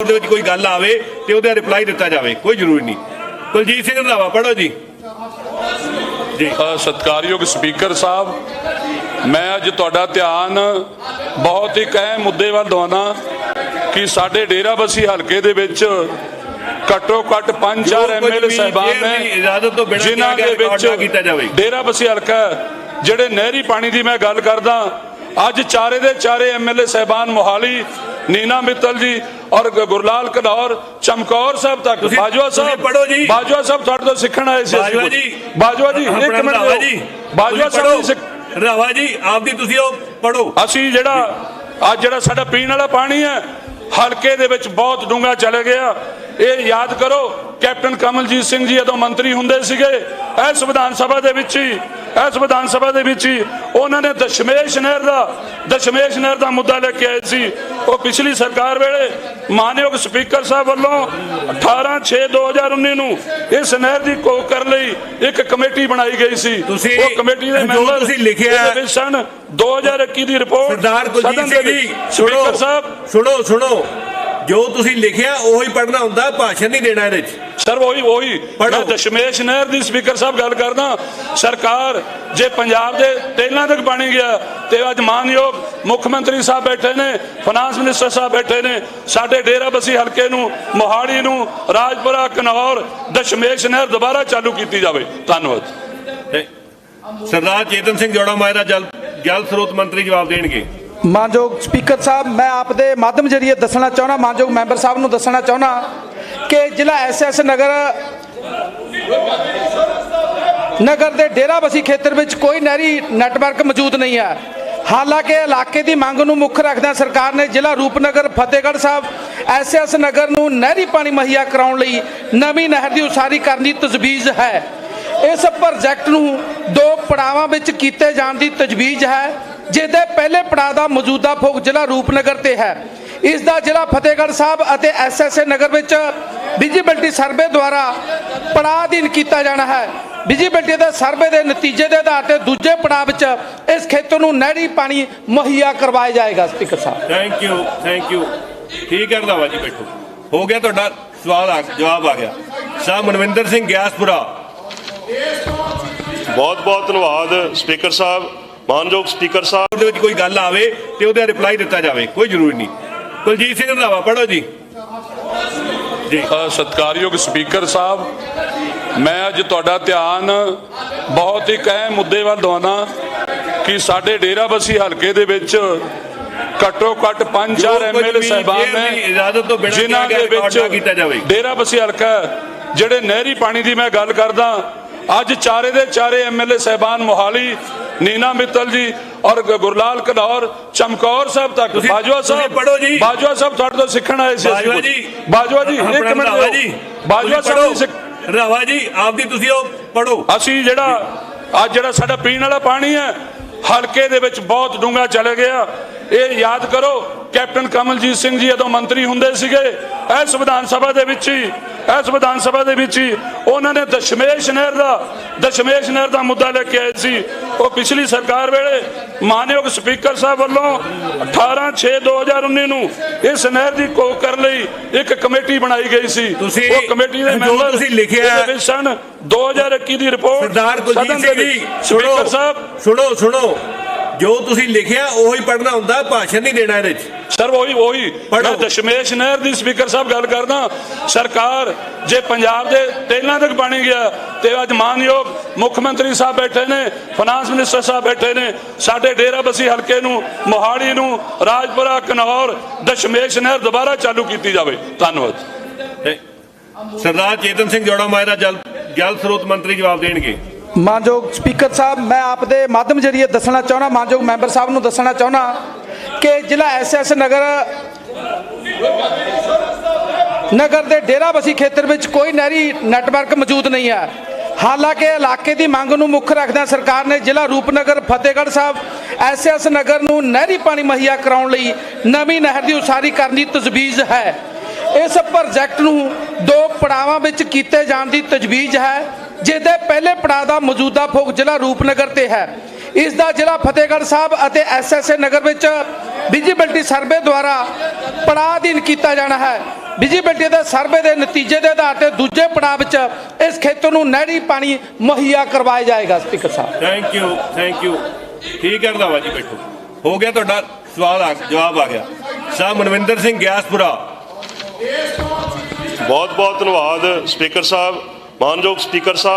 ਦੇ ਵਿੱਚ ਕੋਈ ਗੱਲ ਆਵੇ ਤੇ ਉਹਦਾ ਰਿਪਲਾਈ ਦਿੱਤਾ ਜਾਵੇ ਕੋਈ ਜ਼ਰੂਰੀ ਨਹੀਂ। ਕੁਲਜੀਤ ਸਿੰਘ ਰੰਧਾਵਾ ਪੜੋ ਜੀ। ਜੀ। ਸਤਿਕਾਰਯੋਗ ਸਪੀਕਰ ਸਾਹਿਬ ਮੈਂ ਅੱਜ ਤੁਹਾਡਾ ਧਿਆਨ ਬਹੁਤ ਹੀ ਅਹਿਮ ਮੁੱਦੇ ਵੱਲ ਦਵਾਉਣਾ ਕਿ ਸਾਡੇ ਡੇਰਾਬੱਸੀ ਹਲਕੇ ਦੇ ਵਿੱਚ ਘੱਟੋ ਘੱਟ 5-4 ਜੋ ਕੁਝ ਐਮਐਲਏ ਸਾਹਿਬਾਨ ਨੇ ਇਜਾਜ਼ਤ ਤੋਂ ਬਿਨਾਂ ਜਿਨ੍ਹਾਂ ਦੇ ਵਿੱਚ। ਡੇਰਾਬੱਸੀ ਹਲਕਾ ਜਿਹੜੇ ਨਹਿਰੀ ਪਾਣੀ ਦੀ ਮੈਂ ਗੱਲ ਕਰਦਾ ਅੱਜ ਚਾਰੇ ਦੇ ਚਾਰੇ ਐਮਐਲਏ ਸਾਹਿਬਾਨ ਮੋਹਾਲੀ ਨੀਨਾ ਮਿੱਤਲ ਜੀ ਔਰ ਗੁਰਲਾਲ ਕਨੌਰ ਚਮਕੌਰ ਸਾਹਿਬ ਤੱਕ ਬਾਜਵਾ ਸਾਹਿਬ ਪੜ੍ਹੋ ਜੀ। ਬਾਜਵਾ ਸਾਹਿਬ ਤੁਹਾਡੇ ਤੋਂ ਸਿੱਖਣ ਆਏ ਸੀ ਬਾਜਵਾ। ਜੀ ਬਾਜਵਾ ਜੀ ਇੱਕ ਮਿੰਟ। ਜੀ ਬਾਜਵਾ ਸਾਹਿਬ। ਰੰਧਾਵਾ ਜੀ ਆਪਦੀ ਤੁਸੀਂ ਉਹ ਪੜੋ ਅਸੀਂ ਜਿਹੜਾ ਅੱਜ ਜਿਹੜਾ ਸਾਡਾ ਪੀਣ ਵਾਲਾ ਪਾਣੀ ਹੈ ਹਲਕੇ ਦੇ ਵਿੱਚ ਬਹੁਤ ਡੂੰਘਾ ਚਲੇ ਗਿਆ ਇਹ ਯਾਦ ਕਰੋ ਕੈਪਟਨ ਕਮਲਜੀਤ ਸਿੰਘ ਜੀ ਜਦੋਂ ਮੰਤਰੀ ਹੁੰਦੇ ਸੀਗੇ ਇਸ ਵਿਧਾਨ ਸਭਾ ਦੇ ਵਿੱਚ ਹੀ ਇਸ ਵਿਧਾਨ ਸਭਾ ਦੇ ਵਿੱਚ ਹੀ ਉਹਨਾਂ ਨੇ ਦਸ਼ਮੇਸ਼ ਨਹਿਰ ਦਾ ਦਸ਼ਮੇਸ਼ ਨਹਿਰ ਦਾ ਮੁੱਦਾ ਲੈ ਕੇ ਆਏ ਸੀ ਉਹ ਪਿਛਲੀ ਸਰਕਾਰ ਵੇਲੇ ਮਾਨਯੋਗ ਸਪੀਕਰ ਸਾਹਿਬ ਵੱਲੋਂ 18 6 2019 ਨੂੰ ਇਸ ਨਹਿਰ ਦੀ ਕੋਕ ਕਰਨ ਲਈ ਇੱਕ ਕਮੇਟੀ ਬਣਾਈ ਗਈ ਸੀ। ਉਹ ਕਮੇਟੀ ਦੇ ਮੈਂਬਰ ਤੁਸੀਂ ਲਿਖਿਆ ਸਨ 2021 ਦੀ ਰਿਪੋਰਟ ਸਰਦਾਰ ਕੁਲਜੀਤ ਸਿੰਘ ਜੀ ਸੁਣੋ ਸਪੀਕਰ ਸਾਹਿਬ। ਸੁਣੋ ਸੁਣੋ। ਜੋ ਤੁਸੀਂ ਲਿਖਿਆ ਉਹੀ ਪੜਨਾ ਹੁੰਦਾ ਭਾਸ਼ਣ ਨਹੀਂ ਦੇਣਾ ਇਹਦੇ ਵਿੱਚ ਸਰ ਉਹੀ ਉਹੀ। ਮੈਂ ਦਸ਼ਮੇਸ਼ ਨਹਿਰ ਦੀ ਸਪੀਕਰ ਸਾਹਿਬ ਗੱਲ ਕਰਦਾ। ਸਰਕਾਰ ਜੇ ਪੰਜਾਬ ਦੇ ਟੇਲਾਂ ਤੱਕ ਪਾਣੀ ਗਿਆ ਤੇ ਅੱਜ ਮਾਨਯੋਗ ਮੁੱਖ ਮੰਤਰੀ ਸਾਹਿਬ ਬੈਠੇ ਨੇ ਫਾਈਨਾਂਸ ਮਿਨਿਸਟਰ ਸਾਹਿਬ ਬੈਠੇ ਨੇ ਸਾਡੇ ਡੇਰਾਬੱਸੀ ਹਲਕੇ ਨੂੰ ਮੋਹਾਲੀ ਨੂੰ ਰਾਜਪੁਰਾ ਕਨੌਰ ਦਸ਼ਮੇਸ਼ ਨਹਿਰ ਦੁਬਾਰਾ ਚਾਲੂ ਕੀਤੀ ਜਾਵੇ। ਧੰਨਵਾਦ। ਸਰਦਾਰ ਚੇਤਨ ਸਿੰਘ ਜੋੜਾ ਮਾਇਰਾ ਜਲ ਜਲ ਸਰੋਤ ਮੰਤਰੀ ਜਵਾਬ ਦੇਣਗੇ। ਮਾਨਯੋਗ ਸਪੀਕਰ ਸਾਹਿਬ ਮੈਂ ਆਪ ਦੇ ਮਾਧਿਅਮ ਜਰੀਏ ਦੱਸਣਾ ਚਾਹੁੰਦਾ ਮਾਨਯੋਗ ਮੈਂਬਰ ਸਾਹਿਬ ਨੂੰ ਦੱਸਣਾ ਚਾਹੁੰਦਾ ਕਿ ਜ਼ਿਲ੍ਹਾ ਐਸਐਸ ਨਗਰ ਨਗਰ ਦੇ ਡੇਰਾਬੱਸੀ ਖੇਤਰ ਵਿੱਚ ਕੋਈ ਨਹਿਰੀ ਨੈਟਵਰਕ ਮੌਜੂਦ ਨਹੀਂ ਹੈ। ਹਾਲਾਂਕਿ ਇਲਾਕੇ ਦੀ ਮੰਗ ਨੂੰ ਮੁੱਖ ਰੱਖਦਿਆਂ ਸਰਕਾਰ ਨੇ ਜ਼ਿਲ੍ਹਾ ਰੂਪਨਗਰ, ਫਤਿਹਗੜ੍ਹ ਸਾਹਿਬ ਐਸਐਸ ਨਗਰ ਨੂੰ ਨਹਿਰੀ ਪਾਣੀ ਮੁਹੱਈਆ ਕਰਾਉਣ ਲਈ ਨਵੀਂ ਨਹਿਰ ਦੀ ਉਸਾਰੀ ਕਰਨ ਦੀ ਤਜਵੀਜ਼ ਹੈ। ਇਸ ਪ੍ਰੋਜੈਕਟ ਨੂੰ ਦੋ ਪੜਾਵਾਂ ਵਿੱਚ ਕੀਤੇ ਜਾਣ ਦੀ ਤਜਵੀਜ਼ ਹੈ ਜਿਸ ਦੇ ਪਹਿਲੇ ਪੜਾਅ ਦਾ ਮੌਜੂਦਾ ਫੋਕ ਜ਼ਿਲ੍ਹਾ ਰੂਪਨਗਰ ਤੇ ਹੈ। ਇਸ ਦਾ ਜ਼ਿਲ੍ਹਾ ਫਤਿਹਗੜ੍ਹ ਸਾਹਿਬ ਅਤੇ ਐਸਐਸਏ ਨਗਰ ਵਿੱਚ ਵਿਜੀਬਿਲਟੀ ਸਰਵੇ ਦੁਆਰਾ ਪੜਾਅ ਅਧੀਨ ਕੀਤਾ ਜਾਣਾ ਹੈ। ਵਿਜੀਬਿਲਟੀ ਦੇ ਸਰਵੇ ਦੇ ਨਤੀਜੇ ਦੇ ਆਧਾਰ ਤੇ ਦੂਜੇ ਪੜਾਅ ਵਿੱਚ ਇਸ ਖੇਤਰ ਨੂੰ ਨਹਿਰੀ ਪਾਣੀ ਮੁਹੱਈਆ ਕਰਵਾਇਆ ਜਾਏਗਾ speaker sahib. Thank you thank you ਠੀਕ ਹੈ ਰੰਧਾਵਾ ਜੀ ਬੈਠੋ। ਹੋ ਗਿਆ ਤੁਹਾਡਾ ਸਵਾਲ ਆ ਜਵਾਬ ਆ ਗਿਆ। ਸ਼ਾਹ ਮਨਵਿੰਦਰ ਸਿੰਘ ਗਿਆਸਪੁਰਾ। ਬਹੁਤ ਬਹੁਤ ਧੰਨਵਾਦ ਸਪੀਕਰ ਸਾਹਿਬ। ਮਾਨਯੋਗ ਸਪੀਕਰ ਸਾਹਿਬ। ਦੇ ਵਿੱਚ ਕੋਈ ਗੱਲ ਆਵੇ ਤੇ ਉਹਦਾ ਰਿਪਲਾਈ ਦਿੱਤਾ ਜਾਵੇ। ਕੋਈ ਜ਼ਰੂਰੀ ਨਹੀਂ। ਕੁਲਜੀਤ ਸਿੰਘ ਰੰਧਾਵਾ ਪੜੋ ਜੀ। ਜੀ ਸਤਿਕਾਰਯੋਗ ਸਪੀਕਰ ਸਾਹਿਬ ਮੈਂ ਅੱਜ ਤੁਹਾਡਾ ਧਿਆਨ ਬਹੁਤ ਹੀ ਅਹਿਮ ਮੁੱਦੇ ਵੱਲ ਦਵਾਉਣਾ ਕਿ ਸਾਡੇ ਡੇਰਾਬੱਸੀ ਹਲਕੇ ਦੇ ਵਿੱਚ ਘੱਟੋ ਘੱਟ 5-4 ਜੋ ਕੁਝ ਐਮਐਲਏ ਸਾਹਿਬਾਨ ਨੇ ਇਜਾਜ਼ਤ ਤੋਂ ਬਿਨਾਂ ਜਿਨ੍ਹਾਂ ਦੇ ਵਿੱਚ ਕੀਤਾ ਜਾਵੇ। ਡੇਰਾਬੱਸੀ ਹਲਕਾ ਜਿਹੜੇ ਨਹਿਰੀ ਪਾਣੀ ਦੀ ਮੈਂ ਗੱਲ ਕਰਦਾ ਅੱਜ ਚਾਰੇ ਦੇ ਚਾਰੇ ਐਮਐਲਏ ਸਾਹਿਬਾਨ ਮੋਹਾਲੀ ਨੀਨਾ ਮਿੱਤਲ ਜੀ ਔਰ ਗੁਰਲਾਲ ਕਨੌਰ ਚਮਕੌਰ ਸਾਹਿਬ ਤੱਕ ਬਾਜਵਾ ਸਾਹਿਬ ਪੜ੍ਹੋ ਜੀ। ਬਾਜਵਾ ਸਾਹਿਬ ਤੁਹਾਡੇ ਤੋਂ ਸਿੱਖਣ ਆਏ ਸੀ ਬਾਜਵਾ। ਜੀ ਬਾਜਵਾ ਜੀ ਇੱਕ ਮਿੰਟ ਦਿਓ। ਜੀ ਬਾਜਵਾ ਸਾਹਿਬ। ਰੰਧਾਵਾ ਜੀ ਆਪਦੀ ਤੁਸੀਂ ਉਹ ਪੜੋ ਅਸੀਂ ਜਿਹੜਾ ਅੱਜ ਜਿਹੜਾ ਸਾਡਾ ਪੀਣ ਵਾਲਾ ਪਾਣੀ ਹੈ ਹਲਕੇ ਦੇ ਵਿੱਚ ਬਹੁਤ ਡੂੰਘਾ ਚਲੇ ਗਿਆ ਇਹ ਯਾਦ ਕਰੋ ਕੈਪਟਨ ਕਮਲਜੀਤ ਸਿੰਘ ਜੀ ਜਦੋਂ ਮੰਤਰੀ ਹੁੰਦੇ ਸੀਗੇ ਇਸ ਵਿਧਾਨ ਸਭਾ ਦੇ ਵਿੱਚ ਹੀ ਇਸ ਵਿਧਾਨ ਸਭਾ ਦੇ ਵਿੱਚ ਹੀ ਉਹਨਾਂ ਨੇ ਦਸ਼ਮੇਸ਼ ਨਹਿਰ ਦਾ ਦਸ਼ਮੇਸ਼ ਨਹਿਰ ਦਾ ਮੁੱਦਾ ਲੈ ਕੇ ਆਏ ਸੀ। ਉਹ ਪਿਛਲੀ ਸਰਕਾਰ ਵੇਲੇ ਮਾਨਯੋਗ ਸਪੀਕਰ ਸਾਹਿਬ ਵੱਲੋਂ 18 6 2019 ਨੂੰ ਇਸ ਨਹਿਰ ਦੀ ਕੋਕ ਕਰਨ ਲਈ ਇੱਕ ਕਮੇਟੀ ਬਣਾਈ ਗਈ ਸੀ। ਉਹ ਕਮੇਟੀ ਦੇ ਮੈਂਬਰ ਤੁਸੀਂ ਲਿਖਿਆ ਸਨ 2021 ਦੀ ਰਿਪੋਰਟ ਸਰਦਾਰ ਦੇ ਸਿੰਘ ਜੀ ਸੁਣੋ ਸਪੀਕਰ ਸਾਹਿਬ ਸੁਣੋ ਸੁਣੋ। ਜੋ ਤੁਸੀਂ ਲਿਖਿਆ ਉਹੀ ਪੜਨਾ ਹੁੰਦਾ ਭਾਸ਼ਣ ਨਹੀਂ ਦੇਣਾ ਇਹਦੇ ਵਿੱਚ ਸਰ ਉਹੀ ਉਹੀ। ਮੈਂ ਦਸ਼ਮੇਸ਼ ਨਹਿਰ ਦੀ ਸਪੀਕਰ ਸਾਹਿਬ ਗੱਲ ਕਰਦਾ। ਸਰਕਾਰ ਜੇ ਪੰਜਾਬ ਦੇ ਟੇਲਾਂ ਤੱਕ ਪਾਣੀ ਗਿਆ ਤੇ ਅੱਜ ਮਾਨਯੋਗ ਮੁੱਖ ਮੰਤਰੀ ਸਾਹਿਬ ਬੈਠੇ ਨੇ ਫਾਈਨਾਂਸ ਮਿਨਿਸਟਰ ਸਾਹਿਬ ਬੈਠੇ ਨੇ ਸਾਡੇ ਡੇਰਾਬੱਸੀ ਹਲਕੇ ਨੂੰ ਮੋਹਾਲੀ ਨੂੰ ਰਾਜਪੁਰਾ ਕਨੌਰ ਦਸ਼ਮੇਸ਼ ਨਹਿਰ ਦੁਬਾਰਾ ਚਾਲੂ ਕੀਤੀ ਜਾਵੇ। ਧੰਨਵਾਦ। ਸਰਦਾਰ ਚੇਤਨ ਸਿੰਘ ਜੋੜਾ ਮਾਇਰਾ ਜਲ ਜਲ ਸਰੋਤ ਮੰਤਰੀ ਜਵਾਬ ਦੇਣਗੇ। ਮਾਨਯੋਗ ਸਪੀਕਰ ਸਾਹਿਬ, ਮੈਂ ਆਪ ਦੇ ਮਾਧਿਅਮ ਜਰੀਏ ਦੱਸਣਾ ਚਾਹੁੰਦਾ, ਮਾਨਯੋਗ ਮੈਂਬਰ ਸਾਹਿਬ ਨੂੰ ਦੱਸਣਾ ਚਾਹੁੰਦਾ ਕਿ ਜ਼ਿਲ੍ਹਾ ਐਸਐਸ ਨਗਰ ਨਗਰ ਦੇ ਡੇਰਾਬੱਸੀ ਖੇਤਰ ਵਿੱਚ ਕੋਈ ਨਹਿਰੀ ਨੈਟਵਰਕ ਮੌਜੂਦ ਨਹੀਂ ਹੈ। ਹਾਲਾਂਕਿ ਇਲਾਕੇ ਦੀ ਮੰਗ ਨੂੰ ਮੁੱਖ ਰੱਖਦਿਆਂ ਸਰਕਾਰ ਨੇ ਜ਼ਿਲ੍ਹਾ ਰੂਪਨਗਰ, ਫਤਿਹਗੜ੍ਹ ਸਾਹਿਬ ਐਸਐਸ ਨਗਰ ਨੂੰ ਨਹਿਰੀ ਪਾਣੀ ਮੁਹੱਈਆ ਕਰਾਉਣ ਲਈ ਨਵੀਂ ਨਹਿਰ ਦੀ ਉਸਾਰੀ ਕਰਨ ਦੀ ਤਜਵੀਜ਼ ਹੈ। ਇਸ ਪ੍ਰੋਜੈਕਟ ਨੂੰ ਦੋ ਪੜਾਵਾਂ ਵਿੱਚ ਕੀਤੇ ਜਾਣ ਦੀ ਤਜਵੀਜ਼ ਹੈ। ਜਿਹਦੇ ਪਹਿਲੇ ਪੜਾਅ ਦਾ ਮੌਜੂਦਾ ਫੋਕ ਜ਼ਿਲ੍ਹਾ ਰੂਪਨਗਰ ਤੇ ਹੈ। ਇਸ ਦਾ ਜ਼ਿਲ੍ਹਾ ਫਤਿਹਗੜ੍ਹ ਸਾਹਿਬ ਅਤੇ ਐਸਐਸਏ ਨਗਰ ਵਿੱਚ ਵਿਜੀਬਿਲਟੀ ਸਰਵੇ ਦੁਆਰਾ ਪੜਾਅ ਅਧੀਨ ਕੀਤਾ ਜਾਣਾ ਹੈ। ਵਿਜੀਬਿਲਟੀ ਦੇ ਸਰਵੇ ਦੇ ਨਤੀਜੇ ਦੇ ਆਧਾਰ ਤੇ ਦੂਜੇ ਪੜਾਅ ਵਿੱਚ ਇਸ ਖੇਤਰ ਨੂੰ ਨਹਿਰੀ ਪਾਣੀ ਮੁਹੱਈਆ ਕਰਵਾਇਆ ਜਾਏਗਾ speaker sahib. Thank you thank you ਠੀਕ ਹੈ ਰੰਧਾਵਾ ਜੀ ਬੈਠੋ। ਹੋ ਗਿਆ ਤੁਹਾਡਾ ਸਵਾਲ ਆ ਜਵਾਬ ਆ ਗਿਆ। ਸ਼ਾਹ ਮਨਵਿੰਦਰ ਸਿੰਘ ਗਿਆਸਪੁਰਾ। ਬਹੁਤ ਬਹੁਤ ਧੰਨਵਾਦ ਸਪੀਕਰ ਸਾਹਿਬ। ਮਾਨਯੋਗ ਸਪੀਕਰ ਸਾਹਿਬ।